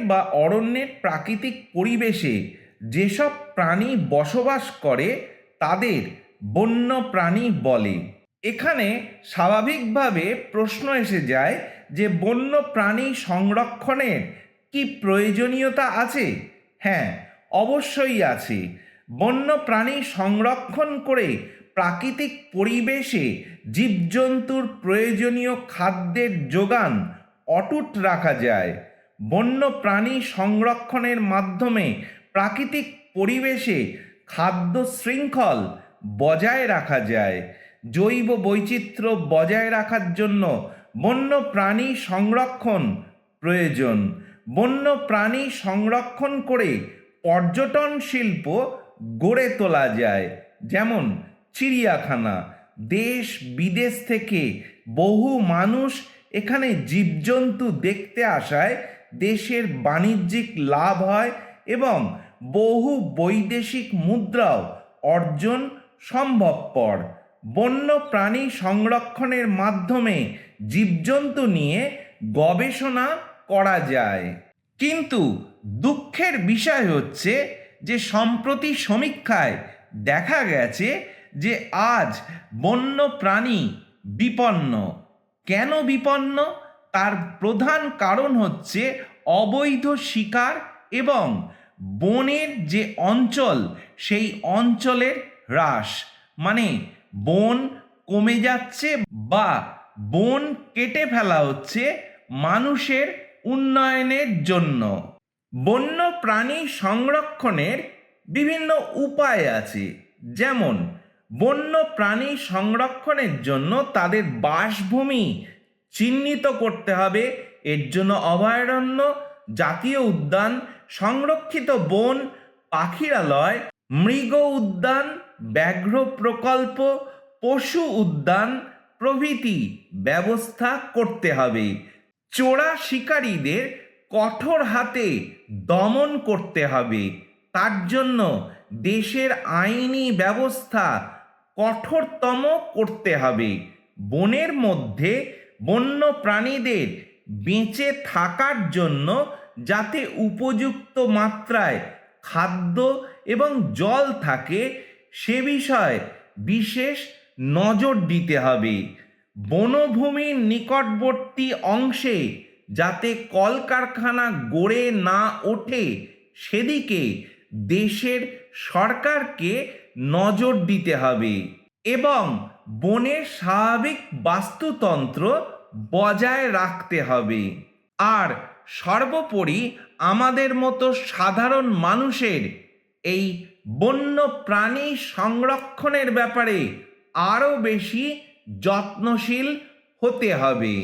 বা অরণ্যের প্রাকৃতিক পরিবেশে যেসব প্রাণী বসবাস করে, তাদের বন্য প্রাণী বলে। এখানে স্বাভাবিকভাবে প্রশ্ন এসে যায় যে বন্য প্রাণী সংরক্ষণের কি প্রয়োজনীয়তা আছে? হ্যাঁ অবশ্যই আছে। বন্য প্রাণী সংরক্ষণ করে প্রাকৃতিক পরিবেশে জীবজন্তুর প্রয়োজনীয় খাদ্যের যোগান অটুট রাখা যায়। বন্য প্রাণী সংরক্ষণের মাধ্যমে প্রাকৃতিক পরিবেশে খাদ্য শৃঙ্খল বজায় রাখা যায়। জৈব বৈচিত্র্য বজায় রাখার জন্য বন্য প্রাণী সংরক্ষণ প্রয়োজন। বন্য প্রাণী সংরক্ষণ করে পর্যটন শিল্প গড়ে তোলা যায়, যেমন চিড়িয়াখানা। দেশ বিদেশ থেকে বহু মানুষ এখানে জীবজন্তু দেখতে আসায় দেশের বাণিজ্যিক লাভ হয় এবং বহু বৈদেশিক মুদ্রাও অর্জন সম্ভবপর। বন্য প্রাণী সংরক্ষণের মাধ্যমে জীবজন্তু নিয়ে গবেষণা করা যায়। কিন্তু দুঃখের বিষয় হচ্ছে যে সম্প্রতি সমীক্ষায় দেখা গেছে যে আজ বন্য প্রাণী বিপন্ন। কেন বিপন্ন? তার প্রধান কারণ হচ্ছে অবৈধ শিকার এবং বনের যে অঞ্চল, সেই অঞ্চলের হ্রাস। মানে বন কমে যাচ্ছে বা বন কেটে ফেলা হচ্ছে মানুষের উন্নয়নের জন্য। বন্য প্রাণী সংরক্ষণের বিভিন্ন উপায় আছে। যেমন বন্য প্রাণী সংরক্ষণের জন্য তাদের বাসভূমি চিহ্নিত করতে হবে। এর জন্য অভয়ারণ্য, জাতীয় উদ্যান, সংরক্ষিত বন, পাখিরালয়, মৃগ উদ্যান, ব্যাঘ্র প্রকল্প, পশু উদ্যান প্রভৃতি ব্যবস্থা করতে হবে। চোরা শিকারীদের কঠোর হাতে দমন করতে হবে। তার জন্য দেশের আইনি ব্যবস্থা কঠোরতম করতে হবে। বনের মধ্যে বন্য প্রাণীদের বেঁচে থাকার জন্য যাতে উপযুক্ত মাত্রায় খাদ্য এবং জল থাকে, সে বিষয়ে বিশেষ নজর দিতে হবে। বনভূমির নিকটবর্তী অংশে যাতে কলকারখানা গড়ে না ওঠে, সেদিকে দেশের সরকারকে নজর দিতে হবে। এবং বনের স্বাভাবিক বাস্তুতন্ত্র বজায় রাখতে হবে। আর সর্বোপরি আমাদের মতো সাধারণ মানুষের এই বন্য প্রাণী সংরক্ষণের ব্যাপারে আরও বেশি যত্নশীল হতে হবে।